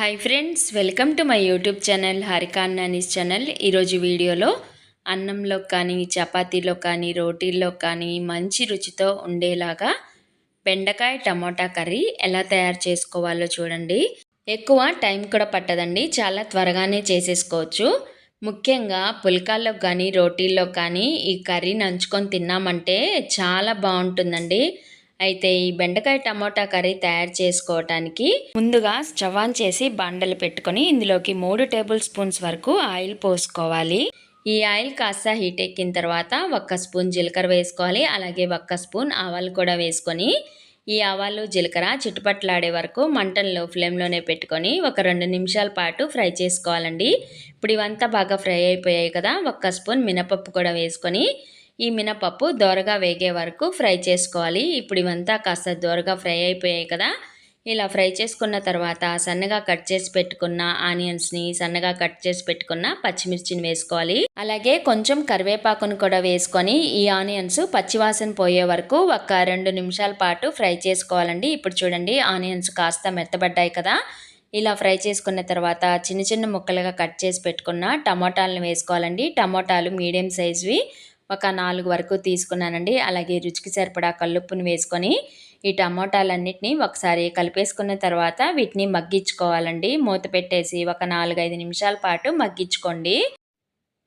Hi friends welcome to my YouTube channel Harika Nani's channel ఈరోజు వీడియోలో అన్నంలో కానీ చపాతీలో కానీ రోటీల్లో కానీ మంచి రుచితో ఉండేలాగా బెండకాయ టమోటా కర్రీ ఎలా తయారు చేసుకోవాలో చూడండి. ఎక్కువ టైం కూడా పట్టదండి చాలా త్వరగానే చేసేసుకోవచ్చు. ముఖ్యంగా పుల్కాల్లో కానీ రోటీల్లో కానీ ఈ కర్రీ నంచుకొని తిన్నామంటే చాలా బాగుంటుందండి. అయితే ఈ బెండకాయ టమోటా కర్రీ తయారు చేసుకోవటానికి ముందుగా స్టవ్ ఆన్ చేసి బండలు పెట్టుకొని ఇందులోకి మూడు టేబుల్ స్పూన్స్ వరకు ఆయిల్ పోసుకోవాలి. ఈ ఆయిల్ కాస్త హీట్ ఎక్కిన తర్వాత ఒక్క స్పూన్ జీలకర్ర వేసుకోవాలి. అలాగే ఒక్క స్పూన్ ఆవాలు కూడా వేసుకొని ఈ ఆవాలు జీలకర్ర చుట్టుపట్లాడే వరకు మంటల్లో ఫ్లేమ్లోనే పెట్టుకొని ఒక రెండు నిమిషాల పాటు ఫ్రై చేసుకోవాలండి. ఇప్పుడు ఇవంతా బాగా ఫ్రై అయిపోయాయి కదా ఒక్క స్పూన్ మినపప్పు కూడా వేసుకొని ఈ మినపప్పు దోరగా వేగే వరకు ఫ్రై చేసుకోవాలి. ఇప్పుడు ఇవంతా కాస్త దోరగా ఫ్రై అయిపోయాయి కదా. ఇలా ఫ్రై చేసుకున్న తర్వాత సన్నగా కట్ చేసి పెట్టుకున్న ఆనియన్స్ని సన్నగా కట్ చేసి పెట్టుకున్న పచ్చిమిర్చిని వేసుకోవాలి. అలాగే కొంచెం కరివేపాకును కూడా వేసుకొని ఈ ఆనియన్స్ పచ్చివాసన పోయే వరకు ఒక రెండు నిమిషాల పాటు ఫ్రై చేసుకోవాలండి. ఇప్పుడు చూడండి ఆనియన్స్ కాస్త మెత్తబడ్డాయి కదా. ఇలా ఫ్రై చేసుకున్న తర్వాత చిన్న చిన్న ముక్కలుగా కట్ చేసి పెట్టుకున్న టమోటాలను వేసుకోవాలండి. టమోటాలు మీడియం సైజువి ఒక నాలుగు వరకు తీసుకున్నానండి. అలాగే రుచికి సరిపడా కల్లుప్పుని వేసుకొని ఈ టమోటాలన్నిటిని ఒకసారి కలిపేసుకున్న తర్వాత వీటిని మగ్గించుకోవాలండి. మూత పెట్టేసి ఒక నాలుగైదు నిమిషాల పాటు మగ్గించుకోండి.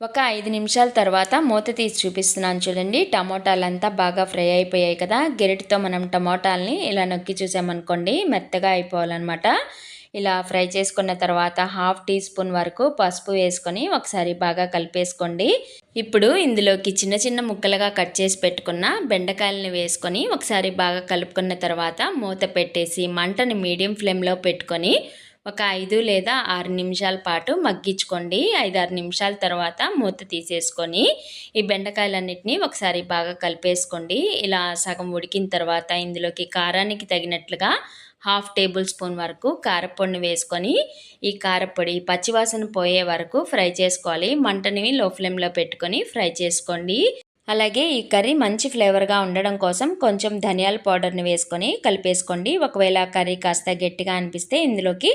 ఒక ఐదు నిమిషాల తర్వాత మూత తీసి చూపిస్తున్నాను చూడండి. టమోటాలంతా బాగా ఫ్రై అయిపోయాయి కదా. గెరిటితో మనం టమోటాలని ఇలా నొక్కి చూసామనుకోండి మెత్తగా అయిపోవాలన్నమాట. ఇలా ఫ్రై చేసుకున్న తర్వాత హాఫ్ టీ స్పూన్ వరకు పసుపు వేసుకొని ఒకసారి బాగా కలిపేసుకోండి. ఇప్పుడు ఇందులోకి చిన్న చిన్న ముక్కలుగా కట్ చేసి పెట్టుకున్న బెండకాయలని వేసుకొని ఒకసారి బాగా కలుపుకున్న తర్వాత మూత పెట్టేసి మంటని మీడియం ఫ్లేమ్లో పెట్టుకొని ఒక ఐదు లేదా ఆరు నిమిషాల పాటు మగ్గించుకోండి. ఐదు ఆరు నిమిషాల తర్వాత మూత తీసేసుకొని ఈ బెండకాయలన్నిటిని ఒకసారి బాగా కలిపేసుకోండి. ఇలా సగం ఉడికిన తర్వాత ఇందులోకి కారానికి తగినట్లుగా హాఫ్ టేబుల్ స్పూన్ వరకు కారపొడిని వేసుకొని ఈ కారపొడి పచ్చివాసన పోయే వరకు ఫ్రై చేసుకోవాలి. మంటని లో ఫ్లేమ్లో పెట్టుకొని ఫ్రై చేసుకోండి. అలాగే ఈ కర్రీ మంచి ఫ్లేవర్గా ఉండడం కోసం కొంచెం ధనియాల పౌడర్ని వేసుకొని కలిపేసుకోండి. ఒకవేళ కర్రీ కాస్త గట్టిగా అనిపిస్తే ఇందులోకి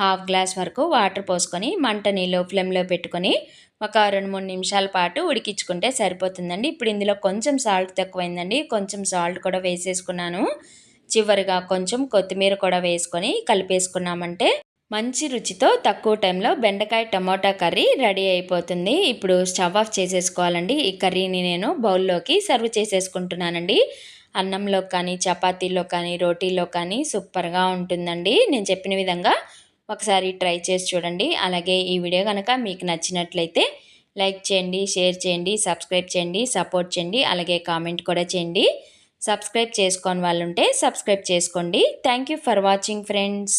హాఫ్ గ్లాస్ వరకు వాటర్ పోసుకొని మంటని లో ఫ్లేమ్లో పెట్టుకొని ఒక రెండు మూడు నిమిషాల పాటు ఉడికించుకుంటే సరిపోతుందండి. ఇప్పుడు ఇందులో కొంచెం సాల్ట్ తక్కువైందండి. కొంచెం సాల్ట్ కూడా వేసేసుకున్నాను. చివరిగా కొంచెం కొత్తిమీర కూడా వేసుకొని కలిపేసుకున్నామంటే మంచి రుచితో తక్కువ టైంలో బెండకాయ టమోటా కర్రీ రెడీ అయిపోతుంది. ఇప్పుడు స్టవ్ ఆఫ్ చేసేసుకోవాలండి. ఈ కర్రీని నేను బౌల్లోకి సర్వ్ చేసేసుకుంటున్నానండి. అన్నంలో కానీ చపాతీలో కానీ రోటీలో కానీ సూపర్గా ఉంటుందండి. నేను చెప్పిన విధంగా ఒకసారి ట్రై చేసి చూడండి. అలాగే ఈ వీడియో కనుక మీకు నచ్చినట్లయితే లైక్ చేయండి షేర్ చేయండి సబ్స్క్రైబ్ చేయండి సపోర్ట్ చేయండి అలాగే కామెంట్ కూడా చేయండి. సబ్స్క్రైబ్ చేసుకోని వాళ్ళు ఉంటే సబ్స్క్రైబ్ చేసుకోండి. Thank you for watching friends